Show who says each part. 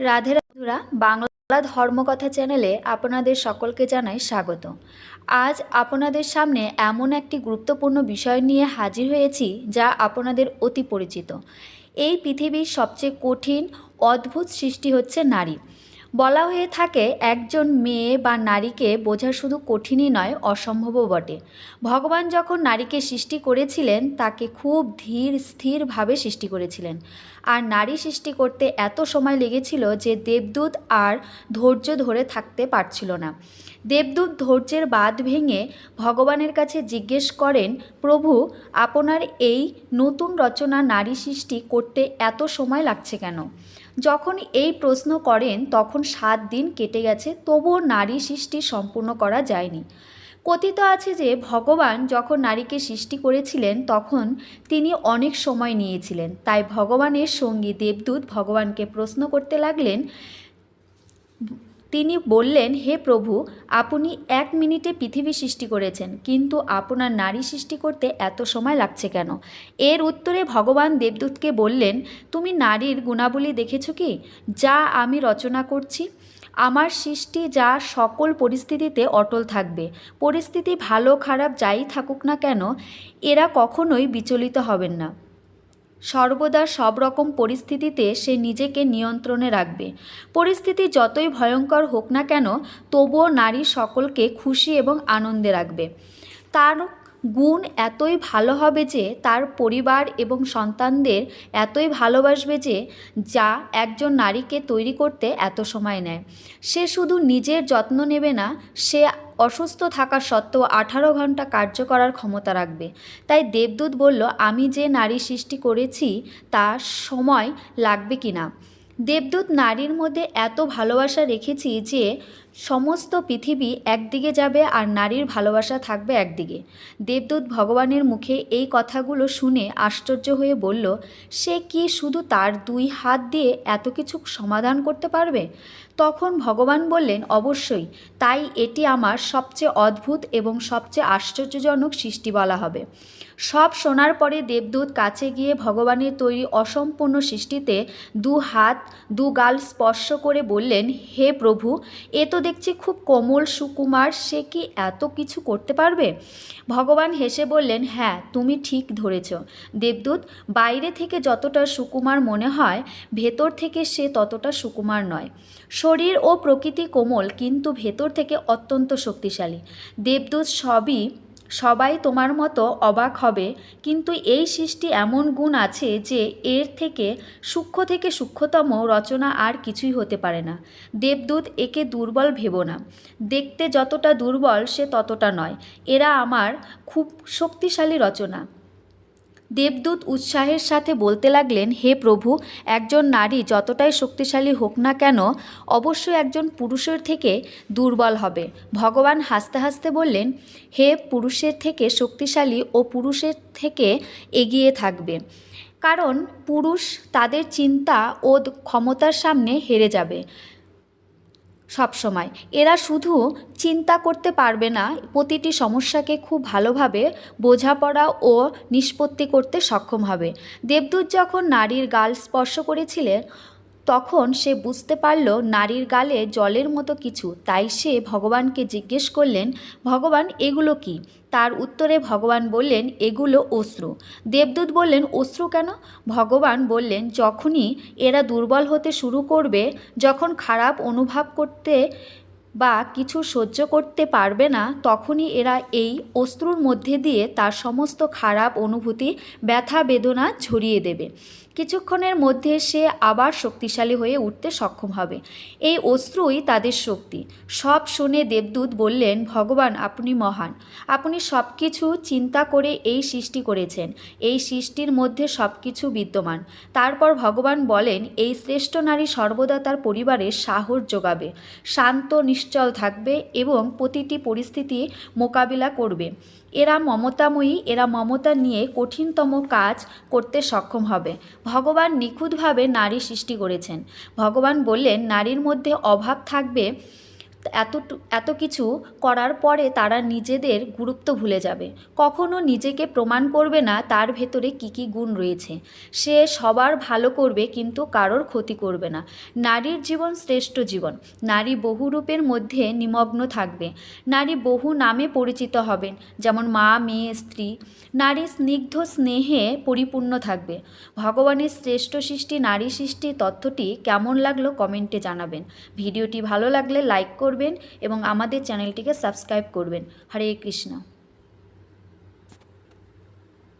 Speaker 1: রাধে রাধুরা, বাংলা ধর্মকথা চ্যানেলে আপনাদের সকলকে জানাই স্বাগত। আজ আপনাদের সামনে এমন একটি গুরুত্বপূর্ণ বিষয় নিয়ে হাজির হয়েছি যা আপনাদের অতি পরিচিত। এই পৃথিবীর সবচেয়ে কঠিন, অদ্ভুত সৃষ্টি হচ্ছে নারী। বলা হয়ে থাকে, একজন মেয়ে বা নারীকে বোঝা শুধু কঠিনই নয়, অসম্ভবও বটে। ভগবান যখন নারীকে সৃষ্টি করেছিলেন, তাকে খুব ধীর, স্থিরভাবে সৃষ্টি করেছিলেন। আর নারী সৃষ্টি করতে এত সময় লেগেছিল যে দেবদূত আর ধৈর্য ধরে থাকতে পারছিল না। দেবদূত ধৈর্যের বাঁধ ভেঙে ভগবানের কাছে জিজ্ঞেস করেন, প্রভু, আপনার এই নতুন রচনা নারী সৃষ্টি করতে এত সময় লাগছে কেন? যখন এই প্রশ্ন করেন, তখন সাত দিন কেটে গেছে, তবুও নারী সৃষ্টি সম্পূর্ণ করা যায়নি। কথিত আছে যে, ভগবান যখন নারীকে সৃষ্টি করেছিলেন, তখন তিনি অনেক সময় নিয়েছিলেন। তাই ভগবানের সঙ্গী দেবদূত ভগবানকে প্রশ্ন করতে লাগলেন তিনি বললেন, হে প্রভু, আপনি এক মিনিটে পৃথিবী সৃষ্টি করেছেন, কিন্তু আপনার নারী সৃষ্টি করতে এত সময় লাগছে কেন? এর উত্তরে ভগবান দেবদূতকে বললেন, তুমি নারীর গুণাবলী দেখেছ কি? যা আমি রচনা করছি, আমার সৃষ্টি যা সকল পরিস্থিতিতে অটল থাকবে। পরিস্থিতি ভালো খারাপ যাই থাকুক না কেন, এরা কখনোই বিচলিত হবেন না। সর্বদা সব রকম পরিস্থিতিতে সে নিজেকে নিয়ন্ত্রণে রাখবে। পরিস্থিতি যতই ভয়ঙ্কর হোক না কেন, তবুও নারী সকলকে খুশি এবং আনন্দে রাখবে। তার গুণ এতই ভালো হবে যে তার পরিবার এবং সন্তানদের এতই ভালোবাসবে যে যা একজন নারীকে তৈরি করতে এত সময় নেয়। সে শুধু নিজের যত্ন নেবে না, সে অসুস্থ থাকা সত্ত্বেও আঠারো ঘণ্টা কার্য করার ক্ষমতা রাখবে। তাই দেবদূত বলল, আমি যে নারী সৃষ্টি করেছি, তা সময় লাগবে কি না দেবদূত নারীর মধ্যে এত ভালোবাসা রেখেছি যে সমস্ত পৃথিবী একদিকে যাবে আর নারীর ভালোবাসা থাকবে একদিকে। দেবদূত ভগবানের মুখে এই কথাগুলো শুনে আশ্চর্য হয়ে বলল, সে কি শুধু তার দুই হাত দিয়ে এত কিছু সমাধান করতে পারবে? তখন ভগবান বললেন, অবশ্যই। তাই এটি আমার সবচেয়ে অদ্ভুত এবং সবচেয়ে আশ্চর্যজনক সৃষ্টি বলা হবে। সব শোনার পরে দেবদূত কাছে গিয়ে ভগবানের তৈরি অসম্পূর্ণ সৃষ্টিতে দু হাত দু গাল স্পর্শ করে বললেন, হে প্রভু, এ তো দেখছি খুব কোমল সুকুমার, সে কি এত কিছু করতে পারবে? ভগবান হেসে বললেন হ্যাঁ তুমি ঠিক ধরেছ। দেবদূত, বাইরে থেকে যতটা সুকুমার মনে হয়, ভেতর থেকে সে ততটা সুকুমার নয়। শরীর ও প্রকৃতি কোমল, কিন্তু ভেতর থেকে অত্যন্ত শক্তিশালী। দেবদূত সবই সবাই তোমার মতো অবাক হবে। কিন্তু এই সৃষ্টি এমন গুণ আছে যে এর থেকে সূক্ষ্ম থেকে সূক্ষ্মতম রচনা আর কিছুই হতে পারে না। দেবদূত একে দুর্বল ভেব না। দেখতে যতটা দুর্বল সে ততটা নয়। এরা আমার খুব শক্তিশালী রচনা। দেবদূত উৎসাহের সাথে বলতে লাগলেন, হে প্রভু, একজন নারী যতটাই শক্তিশালী হোক না কেন, অবশ্যই একজন পুরুষের থেকে দুর্বল হবে। ভগবান হাসতে হাসতে বললেন, হে পুরুষের থেকে শক্তিশালী ও পুরুষের থেকে এগিয়ে থাকবে। কারণ পুরুষ তাদের চিন্তা ও ক্ষমতার সামনে হেরে যাবে। সবসময় এরা শুধু চিন্তা করতে পারবে না, প্রতিটি সমস্যাকে খুব ভালোভাবে বোঝাপড়া ও নিষ্পত্তি করতে সক্ষম হবে। দেবদূত যখন নারীর গাল স্পর্শ করেছিলেন তখন সে বুঝতে পারল নারীর গালে জলের মতো কিছু, তাই সে ভগবানকে জিজ্ঞেস করলেন, ভগবান, এগুলো কি? তার উত্তরে ভগবান বললেন, এগুলো অশ্রু। দেবদূত বললেন, অশ্রু কেন? ভগবান বললেন, যখনই এরা দুর্বল হতে শুরু করবে, যখন খারাপ অনুভব করতে বা কিছু সহ্য করতে পারবে না, তখনই এরা এই অস্ত্রুর মধ্যে দিয়ে তার সমস্ত খারাপ অনুভূতি, ব্যথা, বেদনা ঝরিয়ে দেবে। কিছুক্ষণের মধ্যে সে আবার শক্তিশালী হয়ে উঠতে সক্ষম হবে। এই অশ্রুই তাদের শক্তি। সব শুনে দেবদূত বললেন, ভগবান, আপনি মহান। আপনি সব কিছু চিন্তা করে এই সৃষ্টি করেছেন। এই সৃষ্টির মধ্যে সব কিছু বিদ্যমান। তারপর ভগবান বলেন, এই শ্রেষ্ঠ নারী সর্বদা তার পরিবারের সাহস যোগাবে, শান্ত, নিশ্চল থাকবে এবং প্রতিটি পরিস্থিতি মোকাবিলা করবে। এরা মমতাময়ী, এরা মমতা নিয়ে কঠিনতম কাজ করতে সক্ষম হবে। ভগবান নিখুঁতভাবে নারী সৃষ্টি করেছেন। ভগবান বললেন নারীর মধ্যে অভাব থাকবে এত এত কিছু করার পরে তারা নিজেদের গুরুত্ব ভুলে যাবে। কখনো নিজেকে প্রমাণ করবে না তার ভেতরে কী কী গুণ রয়েছে। সে সবার ভালো করবে কিন্তু কারোর ক্ষতি করবে না। নারীর জীবন শ্রেষ্ঠ জীবন। নারী বহু রূপের মধ্যে নিমগ্ন থাকবে। নারী বহু নামে পরিচিত হবেন যেমন মা, মেয়ে, স্ত্রী। নারী স্নিগ্ধ স্নেহে পরিপূর্ণ থাকবে। ভগবানের শ্রেষ্ঠ সৃষ্টি, নারী সৃষ্টি তথ্যটি কেমন লাগল কমেন্টে জানাবেন। ভিডিওটি ভালো লাগলে লাইক করবেন এবং আমাদের চ্যানেলটিকে সাবস্ক্রাইব করবেন। হরে কৃষ্ণ।